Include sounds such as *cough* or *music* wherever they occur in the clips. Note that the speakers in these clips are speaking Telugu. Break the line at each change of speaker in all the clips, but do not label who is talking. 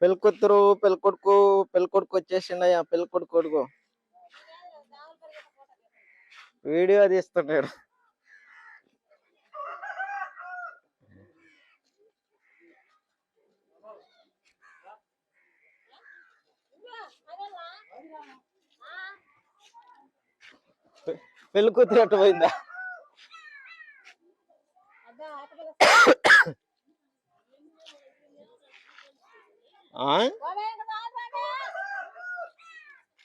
పెళ్ళికూతురు పెళ్ళికొడుకు పెళ్ళికొడుకు వచ్చేసిండయ్యా పెళ్ళికొడుకు కొడుకు. వీడియో తీస్తున్నాడు. పెళ్ళికూతురు అటు పోయిందా ఆ?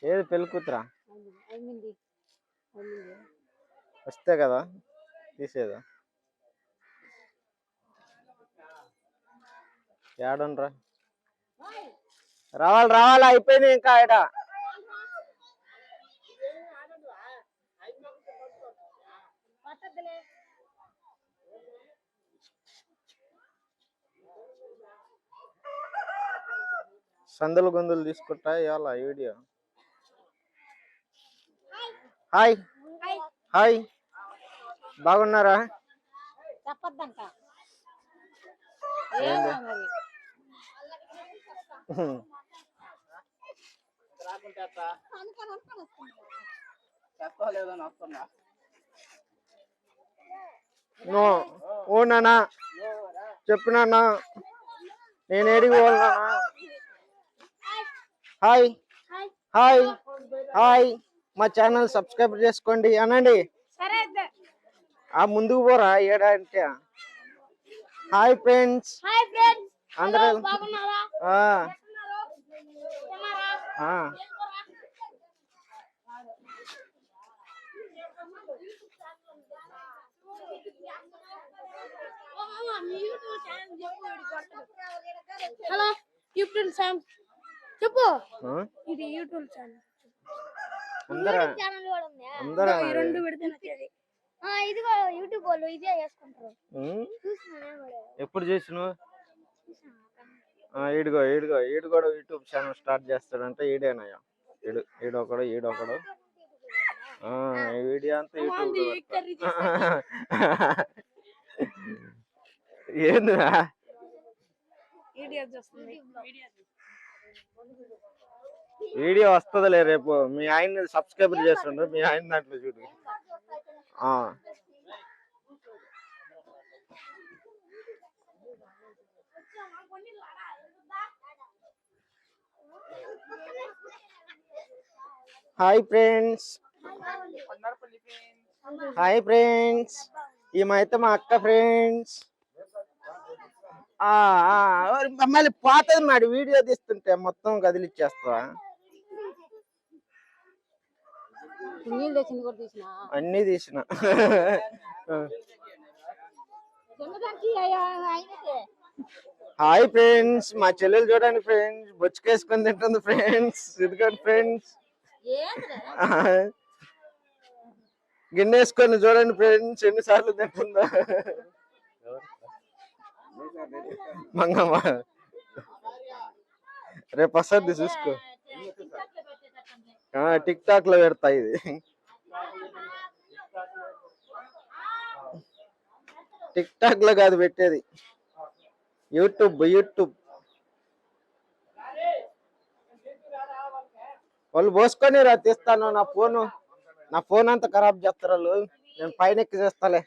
ఏది పెళ్ళి కూతురా? వస్తే కదా తీసేదా? ఏడుండ్రా? రావాలి రావాలి అయిపోయింది ఇంకా ఆడ. సందులు గొంతులు తీసుకుంటా ఇవాళ వీడియో హాయ్. హాయ్. బాగున్నారా? ఓ నానా చెప్పు నాన్న. నేను ఏడికి పోవాలనా హాయ్. హాయ్. హాయ్. మా ఛానల్ సబ్స్క్రైబ్ చేసుకోండి. అనండి. ఆ ముందుకు పోరా ఏడా అంటే.
Hi friends.
అందరూ.
Hello YouTube channel. చెప్పు.
ఆ?
ఇది యూట్యూబ్ ఛానల్.
అందరా?
రెండు పెడితే నచ్చేది ఇది యూట్యూబ్ వాళ్ళు ఇదే చేసుకుంటారు.
ఎప్పుడు చేసినావు? ఆ, ఈడుగో ఈడుగో ఈడు కూడా యూట్యూబ్ ఛానల్ స్టార్ట్ చేస్తాడంటే ఈడేనయ్యా ఈడు ఈడొకడు ఈడొకడు వీడియో అంతా యూట్యూబ్లో పెడతా. *laughs* ఏందిరా?
వీడియో చూస్తుంది.
వీడియో వస్తుందిలే రేపు. మీ ఆయన సబ్స్క్రైబ్ చేస్తుండ్రు మీ ఆయన దాంట్లో చూడు. ఆ. హాయ్ ఫ్రెండ్స్ హాయ్ ఫ్రెండ్స్ ఈమైతే మా అక్క ఫ్రెండ్స్ మళ్ళీ పోతుంది మాడి వీడియో తీస్తుంటే మొత్తం
తీసిన?
అన్నీ తీసిన. హాయ్ ఫ్రెండ్స్ మా చెల్లెలు చూడండి ఫ్రెండ్స్ బొచ్చుకేసుకొని తింటుంది ఫ్రెండ్స్ ఇదిగోండి ఫ్రెండ్స్ గిన్నె వేసుకొని చూడండి ఫ్రెండ్స్ ఎన్నిసార్లు తింటుందా. మంగమ్మ రేపు వస్తుంది చూసుకో టిక్ టాక్లో పెడతా ఇది టిక్ టాక్లో కాదు పెట్టేది యూట్యూబ్ యూట్యూబ్ వాళ్ళు పోసుకొని రా తీస్తాను నా ఫోను. నా ఫోన్ అంతా ఖరాబ్ చేస్తారు వాళ్ళు. నేను పైన ఎక్కి చేస్తాలే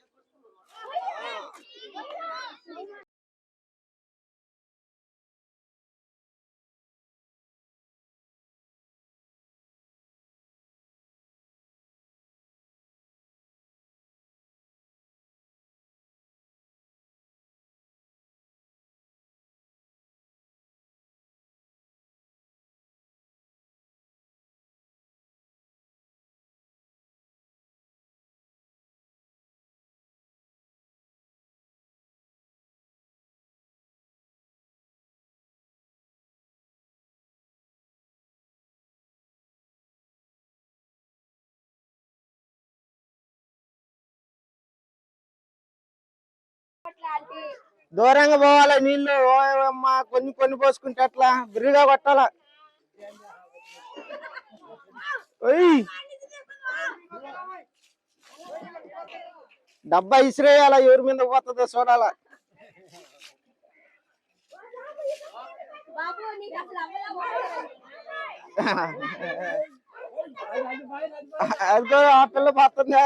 దూరంగా పోవాలి నీళ్ళు ఓయమ్మా కొన్ని కొన్ని పోసుకుంటే అట్లా బిర్రిగా కొట్టాల? ఓయ్! డబ్బా ఇసిరేయాల? ఎవరి మీద పోతుందో చూడాల?
బాబు
అదిగో ఆ పిల్ల పోతుందా?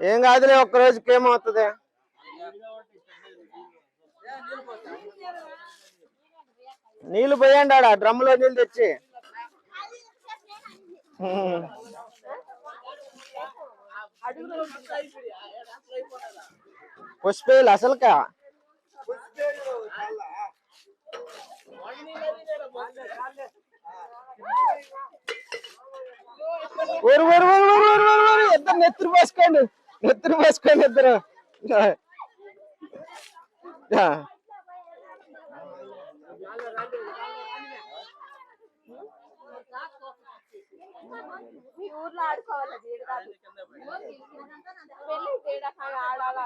ఏం కాదులే ఒక్క రోజుకి ఏమవుతుంది? నీళ్ళు పోయండి ఆడ డ్రమ్ములో నీళ్ళు తెచ్చి. పుష్పేలు అసలుకా? ఊరు ఊరు ఊరు ఊరు ఊరు ఊరు ఊరు ఇద్దరు నెత్తురు పోసుకోండి నెత్తురు పోసుకోండి ఇద్దరు ఆ.
మీ ఊర్లో ఆడుకోవాలి వీడు కాదు వెళ్ళి తేడా ఆడాలా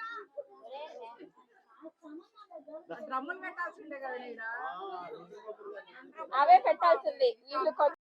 ఓ. పెట్టాల్సిందే కదా
అవే పెట్టాల్సింది వీళ్ళు